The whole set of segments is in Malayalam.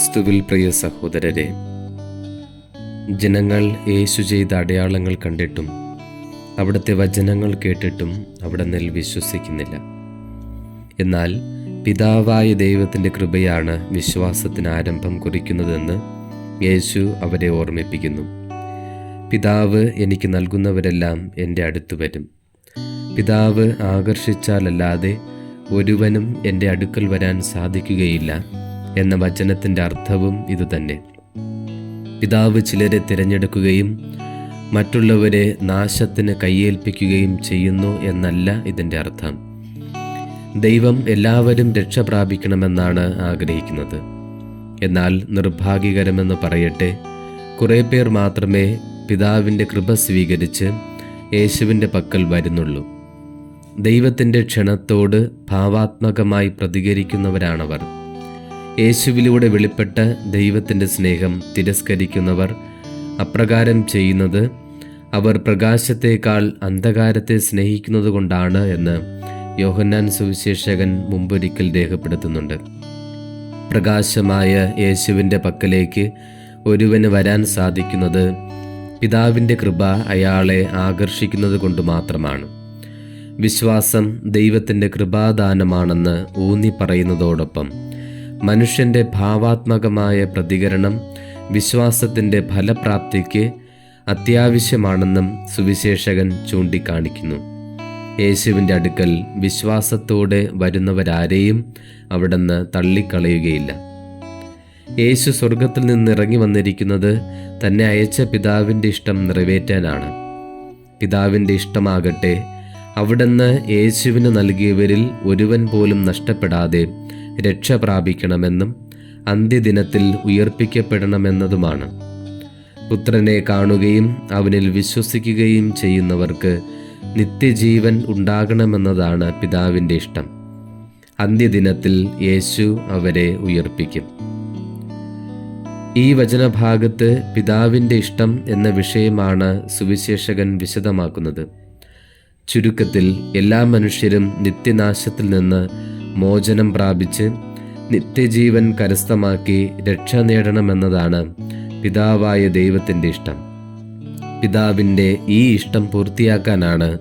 ക്രിസ്തുവിൽ പ്രിയ സഹോദരരെ ജനങ്ങൾ യേശു ചെയ്ത അടയാളങ്ങൾ കണ്ടിട്ടും അവിടുത്തെ വചനങ്ങൾ കേട്ടിട്ടും അവിടുന്ന് വിശ്വസിക്കുന്നില്ല. എന്നാൽ പിതാവായ ദൈവത്തിന്റെ കൃപയാണ് വിശ്വാസത്തിന് ആരംഭം കുറിക്കുന്നതെന്ന് യേശു അവരെ ഓർമ്മിപ്പിക്കുന്നു. പിതാവ് എനിക്ക് നൽകുന്നവരെല്ലാം എന്റെ അടുത്ത് വരും. പിതാവ് ആകർഷിച്ചാലല്ലാതെ ഒരുവനും എന്റെ അടുക്കൽ വരാൻ സാധിക്കുകയില്ല. എന്ന വചനത്തിന്റെ അർത്ഥവും ഇതുതന്നെ. പിതാവ് ചിലരെ തിരഞ്ഞെടുക്കുകയും മറ്റുള്ളവരെ നാശത്തിന് കയ്യേൽപ്പിക്കുകയും ചെയ്യുന്നു എന്നല്ല ഇതിന്റെ അർത്ഥം. ദൈവം എല്ലാവരും രക്ഷ പ്രാപിക്കണമെന്നാണ് ആഗ്രഹിക്കുന്നത്. എന്നാൽ നിർഭാഗ്യകരമെന്ന് പറയട്ടെ കുറേ പേർ മാത്രമേ പിതാവിന്റെ കൃപ സ്വീകരിച്ച് യേശുവിന്റെ പക്കൽ വരുന്നുള്ളൂ. ദൈവത്തിന്റെ ക്ഷണത്തോട് ഭാവാത്മകമായി പ്രതികരിക്കുന്നവരാണവർ. യേശുവിലൂടെ വെളിപ്പെട്ട ദൈവത്തിന്റെ സ്നേഹം തിരസ്കരിക്കുന്നവർ അപ്രകാരം ചെയ്യുന്നത് അവർ പ്രകാശത്തേക്കാൾ അന്ധകാരത്തെ സ്നേഹിക്കുന്നതുകൊണ്ടാണ് എന്ന് യോഹന്നാൻ സുവിശേഷകൻ മുമ്പൊരിക്കൽ രേഖപ്പെടുത്തുന്നുണ്ട്. പ്രകാശമായ യേശുവിന്റെ പക്കലേക്ക് ഒരുവന് വരാൻ സാധിക്കുന്നത് പിതാവിന്റെ കൃപ അയാളെ ആകർഷിക്കുന്നത് കൊണ്ട് മാത്രമാണ്. വിശ്വാസം ദൈവത്തിന്റെ കൃപാദാനമാണെന്ന് ഊന്നി പറയുന്നതോടൊപ്പം മനുഷ്യന്റെ ഭാവാത്മകമായ പ്രതികരണം വിശ്വാസത്തിന്റെ ഫലപ്രാപ്തിക്ക് അത്യാവശ്യമാണെന്നും സുവിശേഷകൻ ചൂണ്ടിക്കാണിക്കുന്നു. യേശുവിന്റെ അടുക്കൽ വിശ്വാസത്തോടെ വരുന്നവരാരെയും അവിടുന്ന് തള്ളിക്കളയുകയില്ല. യേശു സ്വർഗത്തിൽ നിന്ന് ഇറങ്ങി വന്നിരിക്കുന്നത് തന്നെ അയച്ച പിതാവിന്റെ ഇഷ്ടം നിറവേറ്റാനാണ്. പിതാവിന്റെ ഇഷ്ടമാകട്ടെ അവിടുന്ന് യേശുവിന് നൽകിയവരിൽ ഒരുവൻ പോലും നഷ്ടപ്പെടാതെ രക്ഷ പ്രാപിക്കണമെന്നും അന്ത്യദിനത്തിൽ ഉയർപ്പിക്കപ്പെടണമെന്നതുമാണ്. പുത്രനെ കാണുകയും അവനിൽ വിശ്വസിക്കുകയും ചെയ്യുന്നവർക്ക് നിത്യജീവൻ ഉണ്ടാകണമെന്നതാണ് പിതാവിന്റെ ഇഷ്ടം. അന്ത്യദിനത്തിൽ യേശു അവരെ ഉയർപ്പിക്കും. ഈ വചനഭാഗത്ത് പിതാവിന്റെ ഇഷ്ടം എന്ന വിഷയമാണ് സുവിശേഷകൻ വിശദമാക്കുന്നത്. ചുരുക്കത്തിൽ എല്ലാ മനുഷ്യരും നിത്യനാശത്തിൽ നിന്ന് മോചനം പ്രാപിച്ച് നിത്യജീവൻ കരസ്ഥമാക്കി രക്ഷ നേടണമെന്നതാണ് പിതാവായ ദൈവത്തിന്റെ ഇഷ്ടം. പിതാവിന്റെ ഈ ഇഷ്ടം പൂർത്തിയാക്കാനാണ്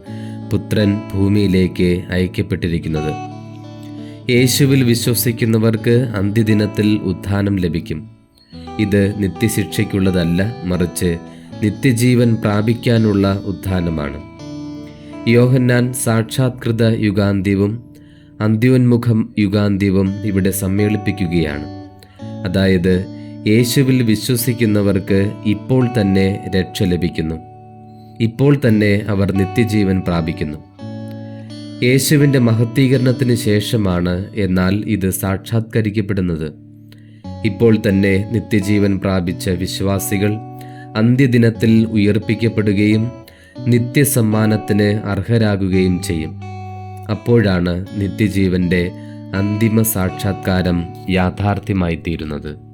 പുത്രൻ ഭൂമിയിലേക്ക് അയക്കപ്പെട്ടിരിക്കുന്നത്. യേശുവിൽ വിശ്വസിക്കുന്നവർക്ക് അന്ത്യദിനത്തിൽ ഉത്ഥാനം ലഭിക്കും. ഇത് നിത്യശിക്ഷയ്ക്കുള്ളതല്ല മറിച്ച് നിത്യജീവൻ പ്രാപിക്കാനുള്ള ഉത്ഥാനമാണ്. യോഹന്നാൻ സാക്ഷാത്കൃത യുഗാന്ത്യവും അന്ത്യോന്മുഖം യുഗാന്ത്യവും ഇവിടെ സമ്മേളിപ്പിക്കുകയാണ്. അതായത് യേശുവിൽ വിശ്വസിക്കുന്നവർക്ക് ഇപ്പോൾ തന്നെ രക്ഷ ലഭിക്കുന്നു. ഇപ്പോൾ തന്നെ അവർ നിത്യജീവൻ പ്രാപിക്കുന്നു. യേശുവിന്റെ മഹത്തീകരണത്തിന് ശേഷമാണ് എന്നാൽ ഇത് സാക്ഷാത്കരിക്കപ്പെടുന്നത്. ഇപ്പോൾ തന്നെ നിത്യജീവൻ പ്രാപിച്ച വിശ്വാസികൾ അന്ത്യദിനത്തിൽ ഉയർപ്പിക്കപ്പെടുകയും നിത്യസമ്മാനത്തിന് അർഹരാകുകയും ചെയ്യും. അപ്പോഴാണ് നിത്യജീവന്റെ അന്തിമ സാക്ഷാത്കാരം യാഥാർത്ഥ്യമായി തീരുന്നത്